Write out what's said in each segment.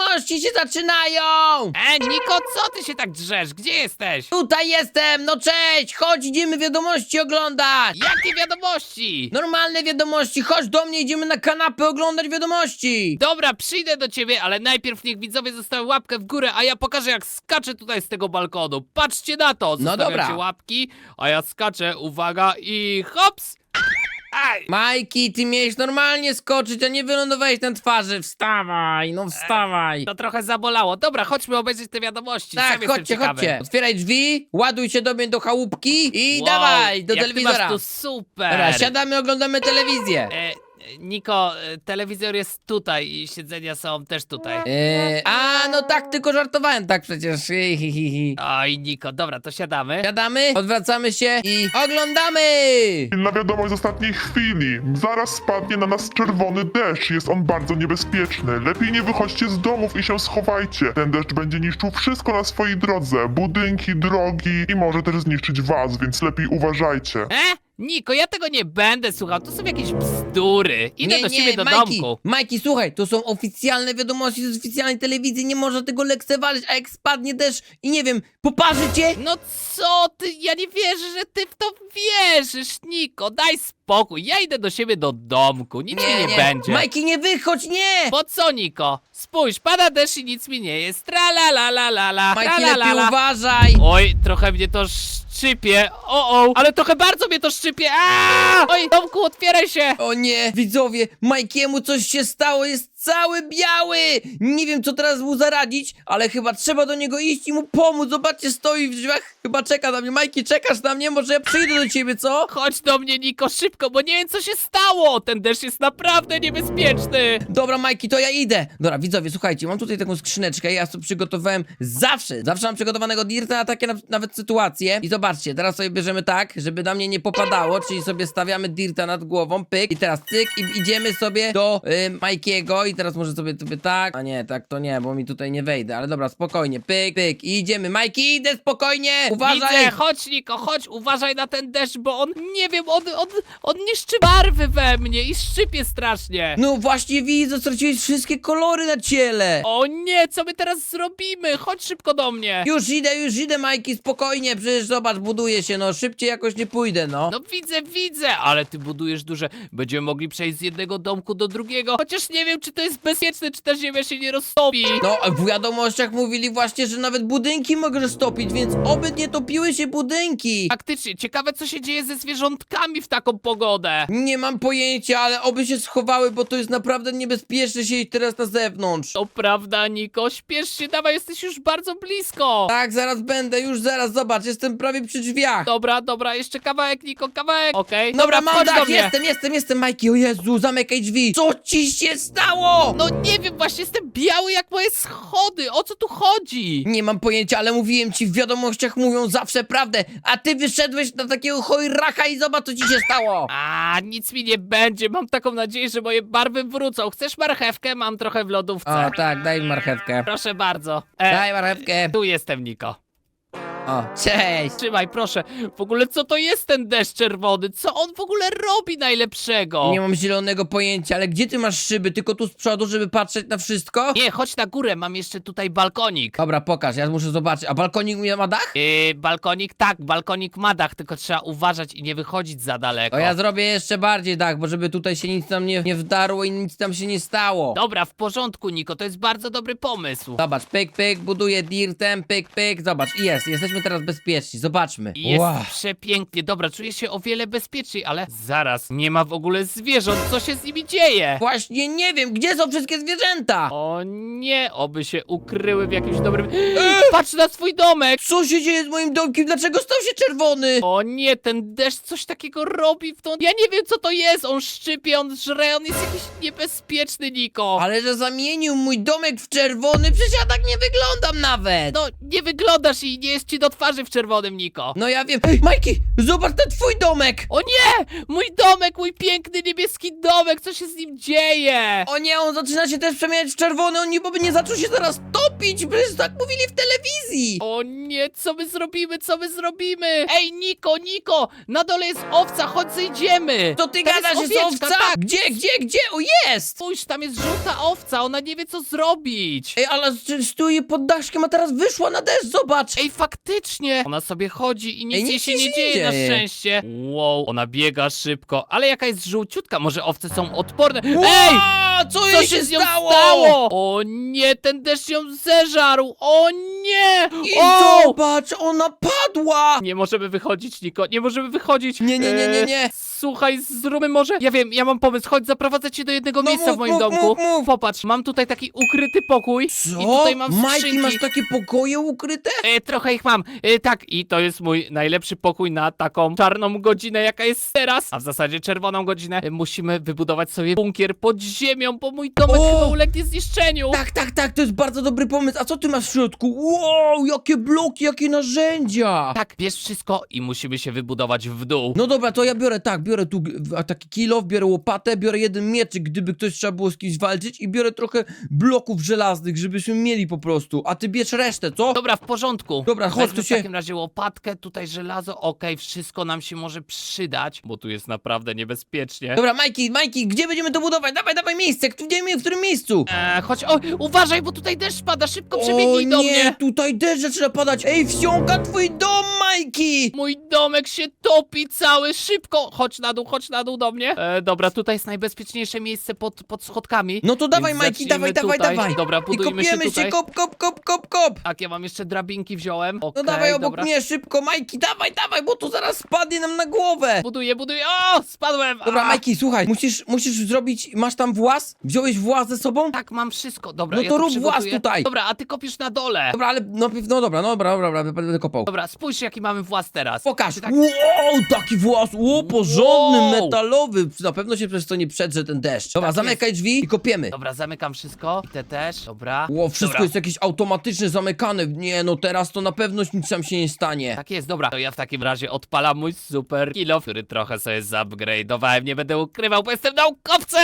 wiadomości się zaczynają! E, Niko, co ty się tak drzesz? Gdzie jesteś? Tutaj jestem, no cześć, chodź, idziemy wiadomości oglądać! Jakie wiadomości? Normalne wiadomości, chodź do mnie, idziemy na kanapę oglądać wiadomości! Dobra, przyjdę do ciebie, ale najpierw niech widzowie zostawią łapkę w górę, a ja pokażę jak skaczę tutaj z tego balkonu. Patrzcie na to! No Zostawiacie dobra. łapki, a ja skaczę, uwaga i hops! Aj! Majki, ty miałeś normalnie skoczyć, a nie wylądowałeś na twarzy. Wstawaj, no wstawaj. To trochę zabolało. Dobra, chodźmy obejrzeć te wiadomości. Sam Tak, jestem chodźcie, ciekawy. chodźcie. Otwieraj drzwi, ładuj się do mnie do chałupki i Wow, dawaj, do jak telewizora. Ty masz tu super. Dobra, siadamy, oglądamy telewizję. E, Niko, telewizor jest tutaj i siedzenia są też tutaj. Eee, a, no tak, tylko żartowałem, tak przecież. Hi, hi, hi, hi. Oj, Niko, dobra, to siadamy. Siadamy, odwracamy się i oglądamy! Inna wiadomość z ostatniej chwili. Zaraz spadnie na nas czerwony deszcz. Jest on bardzo niebezpieczny. Lepiej nie wychodźcie z domów i się schowajcie. Ten deszcz będzie niszczył wszystko na swojej drodze. Budynki, drogi i może też zniszczyć was, więc lepiej uważajcie. E? Niko, ja tego nie będę słuchał, to są jakieś bzdury. Idę nie, do nie, ciebie do Majki, domku. Majki, słuchaj, to są oficjalne wiadomości z oficjalnej telewizji, nie można tego lekceważyć, a jak spadnie deszcz i nie wiem, poparzy cię? No co ty, ja nie wierzę, że ty w to wierzysz, Niko, daj spokój, ja idę do siebie do domku, nic mi nie, będzie. Majki, nie wychodź, nie! Po co, Niko? Spójrz, pada deszcz i nic mi nie jest, tra la la la la la, Majki, tra la la lepiej la. uważaj! Oj, trochę mnie to szczypie, o o, ale trochę bardzo mnie to szczypie, Aaaa! Oj, domku, otwieraj się! O nie, widzowie, Majkiemu coś się stało, jest cały biały! Nie wiem, co teraz mu zaradzić, ale chyba trzeba do niego iść i mu pomóc. Zobaczcie, stoi w drzwiach, chyba czeka na mnie. Majki, czekasz na mnie? Może ja przyjdę do ciebie, co? Chodź do mnie, Niko, szybko, bo nie wiem, co się stało! Ten deszcz jest naprawdę niebezpieczny! Dobra, Majki, to ja idę. Dobra, widzowie, słuchajcie, mam tutaj taką skrzyneczkę, ja sobie przygotowałem zawsze, zawsze mam przygotowanego dirta na takie na, nawet sytuacje. I zobaczcie, teraz sobie bierzemy tak, żeby na mnie nie popadało, czyli sobie stawiamy dirta nad głową, pyk, i teraz cyk, i idziemy sobie do y, Majkiego i teraz może sobie, sobie tak, a nie, tak to nie, bo mi tutaj nie wejdę, ale dobra, spokojnie, pyk, pyk, i idziemy. Majki, idę spokojnie, uważaj! Widzę, chodź Niko, chodź, uważaj na ten deszcz, bo on, nie wiem, on, on, on niszczy barwy we mnie i szczypie strasznie. No właśnie widzę, straciłeś wszystkie kolory na ciele. O nie, co my teraz zrobimy? Chodź szybko do mnie. Już idę, już idę, Majki, spokojnie, przecież zobacz, buduje się, no szybciej jakoś nie pójdę, no. No widzę, widzę, ale ty budujesz duże. Będziemy mogli przejść z jednego domku do drugiego. Chociaż nie wiem, czy to jest bezpieczne, czy ta ziemia się nie roztopi. No, w wiadomościach mówili właśnie, że nawet budynki mogą stopić, więc oby nie topiły się budynki. Faktycznie, ciekawe co się dzieje ze zwierzątkami w taką pogodę. Nie mam pojęcia, ale oby się schowały, bo to jest naprawdę niebezpieczne siedzieć teraz na zewnątrz. To prawda, Niko, śpiesz się, dawaj, jesteś już bardzo blisko. Tak, zaraz będę, już zaraz, zobacz, jestem prawie przy drzwiach. Dobra, dobra, jeszcze kawałek, Niko, kawałek. Okej, Dobra, mam do dach, mnie. jestem, jestem, jestem, Majki, o Jezu, zamykaj drzwi. Co ci się stało? No nie wiem, właśnie jestem biały jak moje schody. O co tu chodzi? Nie mam pojęcia, ale mówiłem ci, w wiadomościach mówią zawsze prawdę, a ty wyszedłeś na takiego chojraka i zobacz, co ci się stało. A, nic mi nie będzie. Mam taką nadzieję, że moje barwy wrócą. Chcesz marchewkę? Mam trochę w lodówce. O, tak, daj mi marchewkę. Proszę bardzo. E, Daj marchewkę. tu jestem, Niko. O, cześć. Trzymaj, proszę. W ogóle co to jest ten deszcz czerwony? Co on w ogóle robi najlepszego? Nie mam zielonego pojęcia, ale gdzie ty masz szyby? Tylko tu z przodu, żeby patrzeć na wszystko? Nie, chodź na górę, mam jeszcze tutaj balkonik. Dobra, pokaż, ja muszę zobaczyć. A balkonik mi ma dach? Yy, balkonik, tak, balkonik ma dach, tylko trzeba uważać i nie wychodzić za daleko. To ja zrobię jeszcze bardziej dach, bo żeby tutaj się nic tam nie, nie wdarło i nic tam się nie stało. Dobra, w porządku, Niko, to jest bardzo dobry pomysł. Zobacz, pyk, pyk, buduję dirtem, pyk, pyk, zobacz, i jest, jesteśmy teraz bezpieczni, zobaczmy. I Jest Wow. przepięknie, dobra, czuję się o wiele bezpieczniej, ale zaraz, nie ma w ogóle zwierząt, co się z nimi dzieje? Właśnie nie wiem, gdzie są wszystkie zwierzęta? O nie, oby się ukryły w jakimś dobrym... Patrz na swój domek! Co się dzieje z moim domkiem? Dlaczego stał się czerwony? O nie, ten deszcz coś takiego robi w tą... Ja nie wiem, co to jest, on szczypie, on żre, on jest jakiś niebezpieczny, Niko. Ale że zamienił mój domek w czerwony, przecież ja tak nie wyglądam nawet. No, nie wyglądasz i nie jest ci do twarzy w czerwonym, Niko. No ja wiem. Ej, Majki, zobacz ten twój domek! O nie! Mój domek, mój piękny niebieski domek, co się z nim dzieje? O nie, on zaczyna się też przemieniać w czerwony, on niby nie zaczął się zaraz topić, przecież tak mówili w telewizji! O nie, co my zrobimy, co my zrobimy? Ej, Niko, Niko, na dole jest owca, chodź zejdziemy. To ty Tam gadasz, jest owca? Tak, Gdzie, gdzie, gdzie? O, jest! spójrz, tam jest żółta owca, ona nie wie co zrobić. Ej, ale s- stoi pod daszkiem, a teraz wyszła na deszcz, zobacz! Ej, faktycznie! Ona sobie chodzi i nic Ej, nic się jej nie się nie dzieje, na dzieje. szczęście. Wow, ona biega szybko, ale jaka jest żółciutka, może owce są odporne. Ej! Co, Co jej się z nią stało? O nie, ten deszcz ją zeżarł! O nie! I o! zobacz, ona padła! Nie możemy wychodzić, Niko, nie możemy wychodzić. Nie, nie, nie, nie, nie. Słuchaj, zróbmy może. Ja wiem, ja mam pomysł. Chodź, zaprowadzę cię do jednego No miejsca mów, w moim mów, domku. mów, mów. Popatrz, mam tutaj taki ukryty pokój. Co? I tutaj mam Majki, skrzynki. masz takie pokoje ukryte? E, trochę ich mam. E, tak, i to jest mój najlepszy pokój na taką czarną godzinę, jaka jest teraz, a w zasadzie czerwoną godzinę. E, musimy wybudować sobie bunkier pod ziemią, bo mój domek O! chyba ulegnie zniszczeniu. Tak, tak, tak, to jest bardzo dobry pomysł. A co ty masz w środku? Wow, jakie bloki, jakie narzędzia! Tak, bierz wszystko i musimy się wybudować w dół. No dobra, to ja biorę tak, biorę tu taki kilof, biorę łopatę, biorę jeden mieczyk, gdyby ktoś trzeba było z kimś walczyć i biorę trochę bloków żelaznych, żebyśmy mieli po prostu. A ty bierz resztę, co? Dobra, w porządku. Dobra, chodź, tu się- w takim razie łopatkę, tutaj żelazo, okej, wszystko nam się może przydać, bo tu jest naprawdę niebezpiecznie. Dobra, Majki, Majki, gdzie będziemy to budować? Dawaj, dawaj miejsce, gdzie, w którym miejscu? Eee, chodź, o, uważaj, bo tutaj deszcz pada, szybko przebiegnij nie, do mnie. tutaj deszcz zaczyna padać. Ej, wsiąka twój dom, Majki! Mój domek się topi cały, szybko! Chodź na dół, chodź na dół do mnie. E, dobra, tutaj jest najbezpieczniejsze miejsce pod, pod schodkami. No to dawaj, Więc Majki, zacznijmy dawaj, dawaj, tutaj. dawaj. Dobra, I budujmy się kopiemy tutaj. się, kop, kop, kop, kop, kop. Tak, ja mam jeszcze drabinki wziąłem. No Okej, dawaj obok dobra. mnie, szybko, Majki, dawaj, dawaj, bo tu zaraz spadnie nam na głowę. Buduję, buduję. O, spadłem! Dobra, A! Majki, słuchaj, musisz, musisz zrobić, masz tam włas? Wziąłeś włas ze sobą? Tak, mam wszystko. Dobra, No ja to to rób włas przygotuję. tutaj. Dobra, a ty kopisz na dole. Dobra, ale no, no dobra, no dobra, dobra, dobra, będę kopał. Dobra, spójrz jaki mamy włas teraz. Pokaż! Tak. Wow, taki włas! Ło, porządny, Wow. metalowy! Na pewno się przez to nie przedrze ten deszcz. Dobra, Tak zamykaj drzwi i kopiemy. Dobra, zamykam wszystko. Te też. Dobra. Ło, wszystko dobra. jest jakieś automatycznie zamykane. Nie, no teraz to na pewno nic tam się nie stanie. Tak jest, dobra. To ja w takim razie odpalam mój super kilo, który trochę sobie zupgrade'owałem. Nie będę ukrywał, bo jestem naukowcem!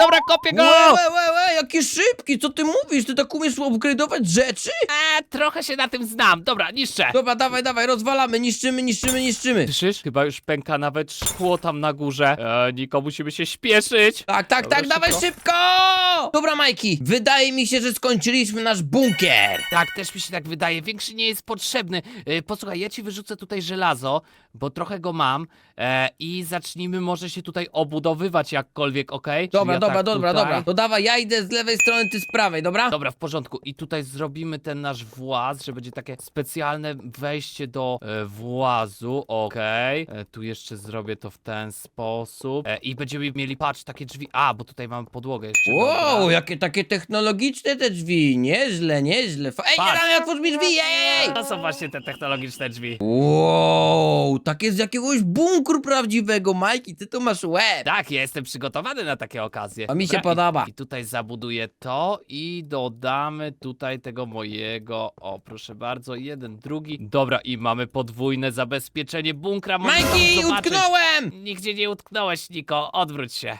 Dobra, kopię go! Łe, łe, łe, łe, jaki szybki, co ty mówisz? Ty tak umiesz upgrade'ować rzeczy? A, trochę się na tym znam. Dobra, niszczę. Dobra, dawaj, dawaj, rozwalamy, niszczymy, niszczymy, niszczymy. Słyszysz? Chyba już pęka nawet szkło tam na górze. E, Niko, musimy się śpieszyć. Tak, tak, Dobra, tak, dawaj szybko. Dobra, Majki, wydaje mi się, że skończyliśmy nasz bunkier. Tak, też mi się tak wydaje. Większy nie jest potrzebny. E, posłuchaj, ja ci wyrzucę tutaj żelazo, bo trochę go mam e, i zacznijmy może się tutaj obudowywać jakkolwiek, okej? Dobra, Czyli dobra, ja tak dobra, tutaj... dobra. To dawaj, ja idę z lewej strony, ty z prawej, dobra? Dobra, w porządku. I tutaj zrobimy ten nasz właz, że będzie takie specjalne wejście do e, włazu. Okej. E, Tu jeszcze zrobię to w ten sposób. E, I będziemy mieli, patrz, takie drzwi. A, bo tutaj mamy podłogę jeszcze. Wow, dobra. jakie takie technologiczne te drzwi. Nieźle, nieźle. Fa- Ej, Patrz. Jarami, otwórz mi drzwi, ej! To są właśnie te technologiczne drzwi. Wow, takie z jakiegoś bunkru prawdziwego, Majki, ty tu masz łeb. Tak, ja jestem przygotowany na takie okazje. A mi się Dobra, podoba. I, I tutaj zabuduję to i dodamy tutaj tego mojego. O, proszę bardzo, jeden, drugi. Dobra, i mamy podwójne zabezpieczenie bunkra. Majki, zobaczyć. utknąłem! Nigdzie nie utknąłeś, Niko. Odwróć się.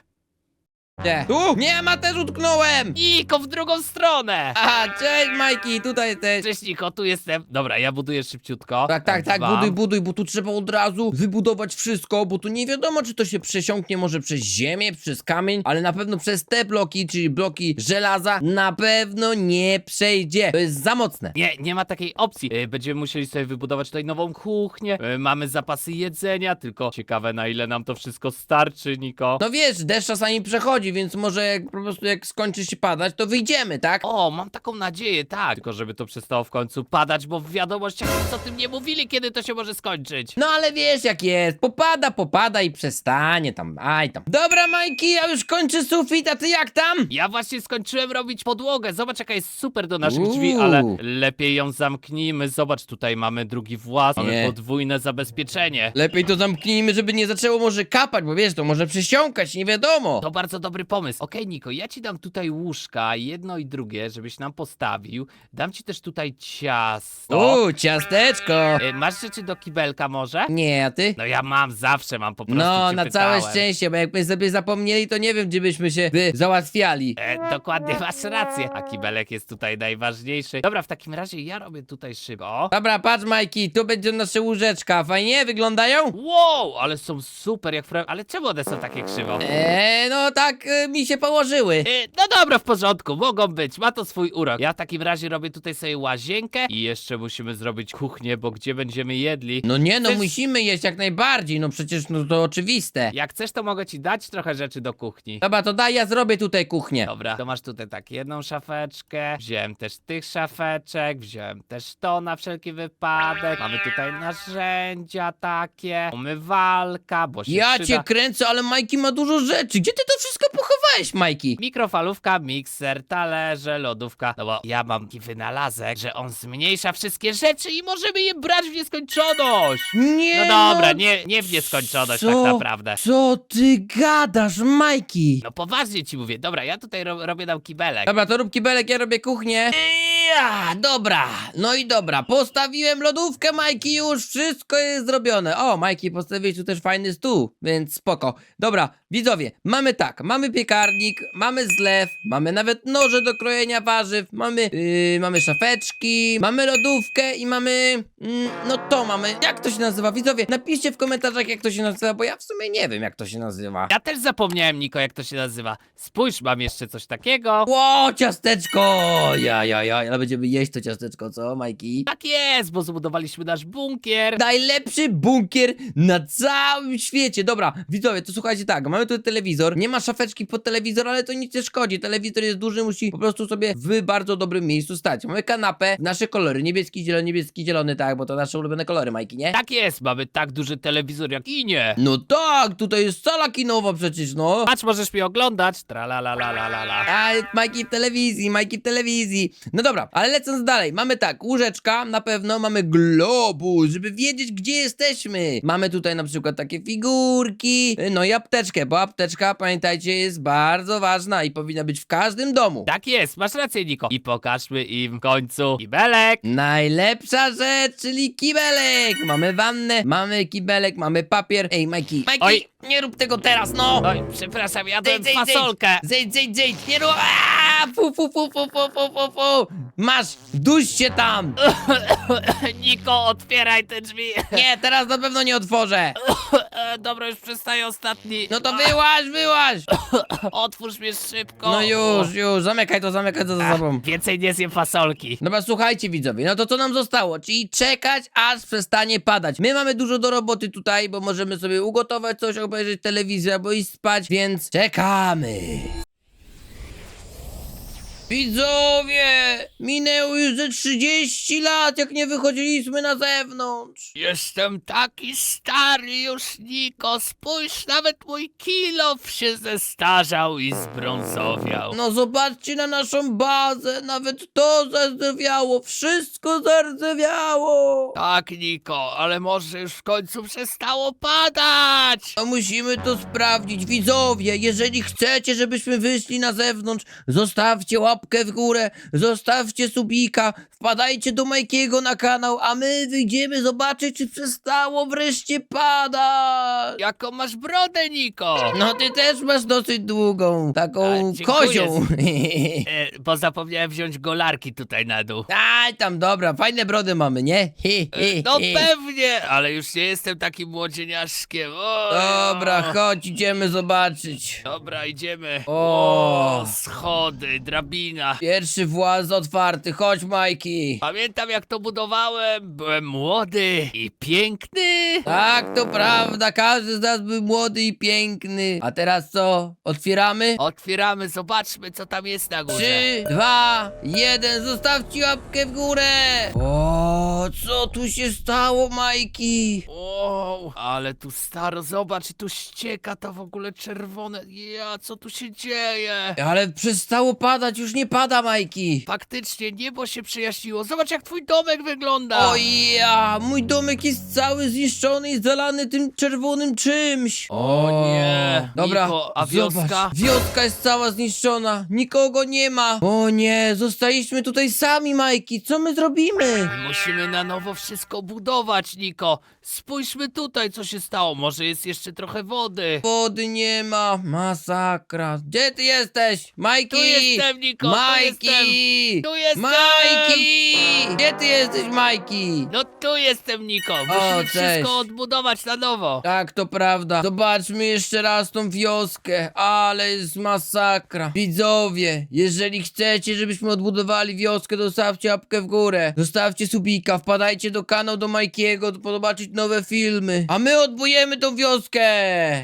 Nie. Tu? Nie ma, też utknąłem! Niko, w drugą stronę! Aha, cześć Majki, tutaj też. Cześć, Niko, tu jestem. Dobra, ja buduję szybciutko. Tak, tak, tak, Dwa. buduj, buduj, bo tu trzeba od razu wybudować wszystko, bo tu nie wiadomo, czy to się przesiąknie może przez ziemię, przez kamień, ale na pewno przez te bloki, czyli bloki żelaza, na pewno nie przejdzie. To jest za mocne. Nie, nie ma takiej opcji. Y, Będziemy musieli sobie wybudować tutaj nową kuchnię. Y, Mamy zapasy jedzenia, tylko ciekawe na ile nam to wszystko starczy, Niko. No wiesz, deszcz czasami przechodzi, więc może jak po prostu jak skończy się padać, to wyjdziemy, tak? O, mam taką nadzieję, tak. Tylko żeby to przestało w końcu padać, bo w wiadomościach nic o tym nie mówili, kiedy to się może skończyć. No ale wiesz jak jest, popada, popada i przestanie tam, aj tam. Dobra Majki, ja już kończę sufit, a ty jak tam? Ja właśnie skończyłem robić podłogę. Zobacz, jaka jest super do naszych Uuu. drzwi, ale lepiej ją zamknijmy. Zobacz, tutaj mamy drugi włas, mamy Nie. podwójne zabezpieczenie. Lepiej to zamknijmy, żeby nie zaczęło może kapać, bo wiesz, to może przesiąkać, nie wiadomo. To bardzo dobre dobry pomysł. Okej, Niko, ja ci dam tutaj łóżka, jedno i drugie, żebyś nam postawił. Dam ci też tutaj ciasto. Uuu, ciasteczko. E, Masz rzeczy do kibelka może? Nie, a ty? No ja mam, zawsze mam, po prostu No, cię na pytałem. całe szczęście, bo jakbyśmy sobie zapomnieli, to nie wiem, gdzie byśmy się by załatwiali. E, dokładnie, masz rację. A kibelek jest tutaj najważniejszy. Dobra, w takim razie ja robię tutaj szybę. O. Dobra, patrz, Majki, tu będzie nasze łóżeczka. Fajnie wyglądają? Wow, ale są super, jak fra... Ale czemu one są takie krzywo? Eee, no tak y, mi się położyły. E, No dobra, w porządku, mogą być, ma to swój urok. Ja w takim razie robię tutaj sobie łazienkę i jeszcze musimy zrobić kuchnię, bo gdzie będziemy jedli? No nie, no Chcesz- musimy jeść jak najbardziej, no przecież no to oczywiste. Jak chcesz, to mogę ci dać trochę rzeczy do kuchni. Dobra, to daj, ja zrobię tutaj kuchnię. Dobra, to masz tutaj tak jedną szafeczkę, wziąłem też tych szafeczek, wziąłem też to na wszelki wypadek, mamy tutaj narzędzia takie, umywalka, bo się Ja przyda. cię kręcę, ale Majki ma dużo rzeczy. Gdzie ty to wszystko pochowałeś, Majki? Mikrofalówka, mikser, talerze, lodówka. No bo ja mam taki wynalazek, że on zmniejsza wszystkie rzeczy i możemy je brać w nieskończoność. Nie No dobra, nie, nie w nieskończoność co? tak naprawdę. Co ty gadasz, Majki? No poważnie ci mówię. Dobra, ja tutaj ro robię nam kibelek. Dobra, to rób kibelek, ja robię kuchnię. Ja, dobra, no i dobra, postawiłem lodówkę, Majki, już wszystko jest zrobione. O, Majki, postawiłeś tu też fajny stół, więc spoko. Dobra, widzowie, mamy tak, mamy piekarnik, mamy zlew, mamy nawet noże do krojenia warzyw, mamy, yy, mamy szafeczki, mamy lodówkę i mamy, mm, no to mamy, jak to się nazywa, widzowie, napiszcie w komentarzach, jak to się nazywa, bo ja w sumie nie wiem, jak to się nazywa. Ja też zapomniałem, Niko, jak to się nazywa. Spójrz, mam jeszcze coś takiego. Ło, ciasteczko! Ja, ja, ja, ale będziemy jeść to ciasteczko, co, Majki? Tak jest, bo zbudowaliśmy nasz bunkier. Najlepszy bunkier na całym świecie. Dobra, widzowie, to słuchajcie tak, mamy tu telewizor, nie ma szafeczki pod telewizor, ale to nic nie szkodzi. Telewizor jest duży, musi po prostu sobie w bardzo dobrym miejscu stać. Mamy kanapę, nasze kolory, niebieski, zielony, niebieski, zielony, tak, bo to nasze ulubione kolory, Majki, nie? Tak jest, mamy tak duży telewizor jak i nie. No tak, tutaj jest sala kinowa przecież, no. Patrz, możesz mnie oglądać. Tra la la la la la la. A, Majki w telewizji, Majki w telewizji. No dobra, ale lecąc dalej, mamy tak, łóżeczka, na pewno mamy globus, żeby wiedzieć, gdzie jesteśmy. Mamy tutaj na przykład takie figurki, no i apteczkę, bo apteczka, pamiętajcie, jest bardzo ważna i powinna być w każdym domu. Tak jest, masz rację, Niko. I pokażmy im w końcu kibelek. Najlepsza rzecz, czyli kibelek. Mamy wannę, mamy kibelek, mamy papier. Ej, Majki, Majki, Oj. Nie rób tego teraz, no. Oj, przepraszam, jadłem Zejdź, zejdź, fasolkę. Zejdź, zejdź, zejdź, nie rób. Aaa, Fu, fu, fu, fu, fu, fu, fu, fu. Masz, duś się tam. Niko, otwieraj te drzwi. Nie, teraz na pewno nie otworzę. E, Dobra, już przestaję ostatni. No to wyłaź, wyłaź. Otwórz mnie szybko. No już, już, zamykaj to, zamykaj to za sobą. Więcej nie zjem fasolki. Dobra, słuchajcie widzowie, no to co nam zostało? Czyli czekać, aż przestanie padać. My mamy dużo do roboty tutaj, bo możemy sobie ugotować coś, obejrzeć telewizję albo iść spać, więc czekamy. Widzowie, minęło już ze 30 lat, jak nie wychodziliśmy na zewnątrz. Jestem taki stary już, Niko. Spójrz, nawet mój kilof się zestarzał i zbrązowiał. No zobaczcie na naszą bazę, nawet to zardzewiało, wszystko zardzewiało. Tak, Niko, ale może już w końcu przestało padać. No musimy to sprawdzić, widzowie, jeżeli chcecie, żebyśmy wyszli na zewnątrz, zostawcie łapkę w górę, zostawcie subika, wpadajcie do Majkiego na kanał, a my wyjdziemy zobaczyć, czy przestało wreszcie padać. Jaką masz brodę, Niko? No ty też masz dosyć długą, taką A, dziękuję. kozią. E, bo zapomniałem wziąć golarki tutaj na dół. Aj tam, dobra, fajne brody mamy, nie? Hi, hi, E, No hi. pewnie, ale już nie jestem takim młodzieniaszkiem. O, Dobra, chodź, idziemy zobaczyć. Dobra, idziemy. O. schody, drabina. Pierwszy właz otwarty, chodź Majki. Pamiętam jak to budowałem, byłem młody i piękny. Tak, to prawda, każdy z nas był młody i piękny. A teraz co? Otwieramy? Otwieramy, zobaczmy co tam jest na górze. Trzy, dwa, jeden, zostawcie łapkę w górę! O, co tu się stało, Majki? Wow, ale tu staro, zobacz, tu ścieka to w ogóle czerwone. Ja, co tu się dzieje? Ale Przestało padać, już nie pada, Majki. Faktycznie, niebo się przejaśniło. Zobacz, jak twój domek wygląda. O ja, mój domek jest cały zniszczony i zalany tym czerwonym czymś. O nie. Dobra, Niko, a zobacz, wioska? Wioska jest cała zniszczona, nikogo nie ma. O nie, zostaliśmy tutaj sami, Majki, co my zrobimy? Musimy na nowo wszystko budować, Niko. Spójrzmy tutaj, co się stało. Może jest jeszcze trochę wody. Wody nie ma, masakra. Gdzie ty jesteś? Majki! Tu jestem, Niko, tu Majki! Tu jestem! Majki! Gdzie ty jesteś, Majki? No tu jestem, Niko. Musimy cześć. wszystko odbudować na nowo. Tak, to prawda. Zobaczmy jeszcze raz tą wioskę, ale jest masakra. Widzowie, jeżeli chcecie, żebyśmy odbudowali wioskę, to zostawcie łapkę w górę. Zostawcie subika, wpadajcie do kanału do Majkiego, by zobaczyć nowe filmy. A my odbudujemy tą wioskę!